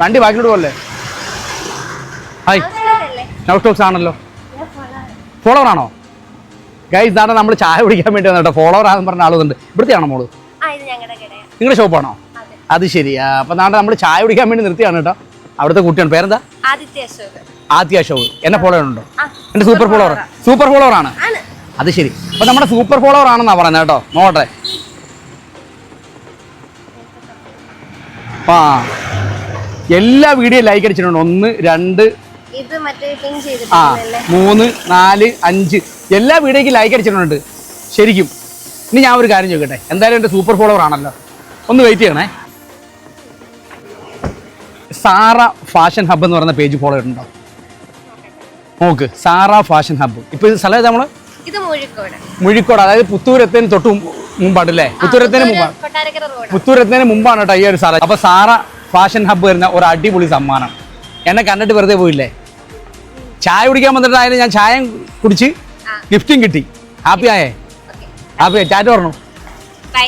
വണ്ടി ബാക്കിലോട്ട് പോലെ ഹായ് നൗ സ്റ്റോക്സ് ആണല്ലോ. ഫോളോവർ ആണോ. ഗൈസ് ആണ്? നമ്മൾ ചായ കുടിക്കാൻ വേണ്ടി വന്നിട്ടോ ഫോളോവർ ആണെന്ന് പറഞ്ഞ ആളുണ്ട് ഇവിടുത്തെയാണോ മോൾ? ആ ഇത് ഞങ്ങളുടെ കടയാണ് നിങ്ങളുടെ ഷോപ്പാണോ? അതെ. അത് ശരിയാ അപ്പൊ നാളെ നമ്മൾ ചായ കുടിക്കാൻ വേണ്ടി നിർത്തിയാണ് കേട്ടോ. അവിടുത്തെ കുട്ടിയാണ്. പേരെന്താ? അശോക്. ആദ്യ ഷോ എന്നെ ഫോളോവർ ഉണ്ടോ? എന്റെ സൂപ്പർ ഫോളോവർ സൂപ്പർ ഫോളോവർ ആണ്. ആണ്. അത് ശരി. അപ്പൊ നമ്മുടെ സൂപ്പർ ഫോളോവർ ആണെന്നാ പറയുന്നത് കേട്ടോ. നോട്ടെ ആ. എല്ലാ വീഡിയോ ലൈക്ക് അടിച്ചിട്ടുണ്ട്. ഒന്ന് രണ്ട് ആ മൂന്ന് നാല് അഞ്ച്. എല്ലാ വീഡിയോയ്ക്ക് ലൈക്ക് അടിച്ചിട്ടുണ്ട്. ശരിക്കും. ഇനി ഞാൻ ഒരു കാര്യം ചോദിക്കട്ടെ? എന്തായാലും എന്റെ സൂപ്പർ ഫോളോവർ ആണല്ലോ. ഒന്ന് വെയിറ്റ് ചെയ്യണേ. സാറ ഫാഷൻ ഹബ്ബ് എന്ന് പറയുന്ന പേജ് ഫോളോ ചെയ്തിട്ടുണ്ടോ? നോക്ക് സാറ ഫാഷൻ ഹബ്ബ് ഇപ്പൊ ഇത് സ്ഥലം നമ്മൾ? മൂഴിക്കോട്. അതായത് പുത്തൂരെത്തിന് തൊട്ട് മുമ്പാണ് അല്ലേ? പുത്തൂരെത്തിന് മുമ്പാണ് പുത്തൂരെത്തിന് മുമ്പാണ് കേട്ടോ ഈ ഒരു സ്ഥലം. അപ്പൊ സാറ ഫാഷൻ ഹബ്ബ് വരുന്ന ഒരു അടിപൊളി സമ്മാനം. എന്നെ കണ്ടിട്ട് വെറുതെ പോയില്ലേ? ചായ കുടിക്കാൻ വന്നിട്ടായാലും ഞാൻ ചായ കുടിച്ച്. ഗിഫ്റ്റും കിട്ടി. ഹാപ്പി ആയേ? ഹാപ്പി ടാറ്റ പറഞ്ഞു? ബൈ